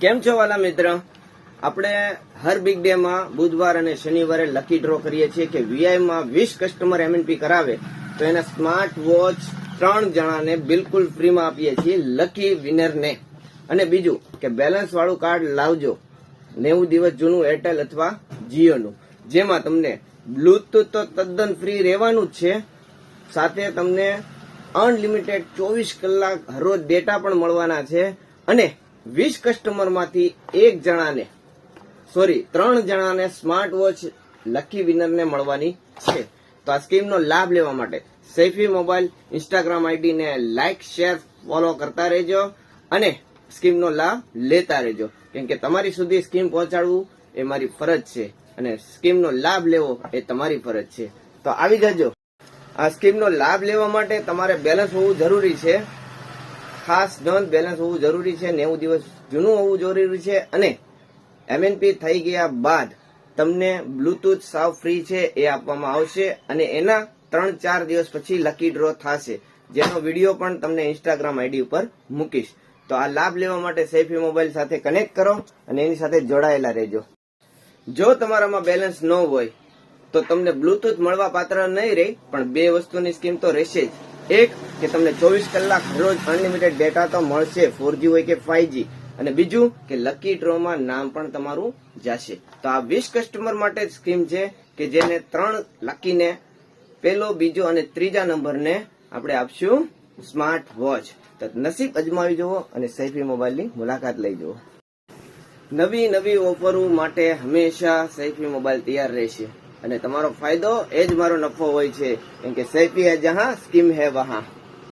કેમ છો વાલા મિત્ર? આપણે હર બિગ ડે માં બુધવાર અને શનિવારે લકી ડ્રો કરીએ છીએ કે વીઆઈ માં વીસ કસ્ટમર એમએનપી કરાવે તો એને સ્માર્ટ વોચ ત્રણ જણાને બિલકુલ ફ્રીમાં આપીએ છીએ લકી વિનરને અને બીજું કે બેલેન્સ વાળું કાર્ડ લાવજો. નેવું દિવસ જૂનું એરટેલ અથવા જીઓનું જેમાં તમને બ્લુટૂથ તો તદ્દન ફ્રી રહેવાનું જ છે. સાથે તમને અનલિમિટેડ ચોવીસ કલાક હરરોજ ડેટા પણ મળવાના છે. અને વીસ કસ્ટમરમાંથી એક જણાને સોરી ત્રણ જણાને સ્માર્ટ વોચ લકી વિનરને મળવાની છે. તો આ સ્કીમનો લાભ લેવા માટે સેફી મોબાઈલ ઇન્સ્ટાગ્રામ આઈડીને લાઇક શેર ફોલો કરતા રહેજો અને સ્કીમનો લાભ લેતા રહેજો. કેમ કે તમારી સુધી સ્કીમ પહોંચાડવું એ મારી ફરજ છે અને સ્કીમનો લાભ લેવો એ તમારી ફરજ છે. તો આવી જજો. આ સ્કીમનો લાભ લેવા માટે તમારે બેલેન્સ હોવું જરૂરી છે. ખાસ નોંધ બેલેન્સ હોવું જરૂરી છે. નેવું દિવસ જૂનું હોવું જરૂરી છે. અને એમએનપી થઈ ગયા બાદ તમને બ્લુટૂથ સાવ ફ્રી છે એ આપવામાં આવશે અને એના ત્રણ ચાર દિવસ પછી લકી ડ્રો થશે. જેનો વીડિયો પણ તમને ઇન્સ્ટાગ્રામ આઈડી ઉપર મૂકીશ. તો આ લાભ લેવા માટે સેફી મોબાઈલ સાથે કનેક્ટ કરો અને એની સાથે જોડાયેલા રહેજો. જો તમારામાં બેલેન્સ ન હોય, તો તમને બ્લુટૂથ મળવા પાત્ર નહીં રહે, પણ બે વસ્તુની સ્કીમ તો રહેશે જ. એક, કે તમને ચોવીસ કલાક રોજ અનલિમિટેડ ડેટા તો મળશે ફોરજી હોય કે ફાઈવજી અને બીજું, કે લકી ડ્રોમાં નામ પણ તમારું જશે. તો આ વીસ કસ્ટમર માટે સ્કીમ છે કે જેને ત્રણ લકીને પેલો, બીજો અને ત્રીજા નંબરને આપણે આપશું સ્માર્ટ વોચ તો નસીબ અજમાવી જુઓ અને સૈફી મોબાઈલની મુલાકાત લઈ જુઓ. નવી નવી ઓફરો માટે હંમેશા સૈફી મોબાઈલ તૈયાર રહેશે. અને તમારો ફાયદો એ જ મારો નફો હોય છે. કેમ કે સૈફી હે જહાં, સ્કીમ હે વહાં.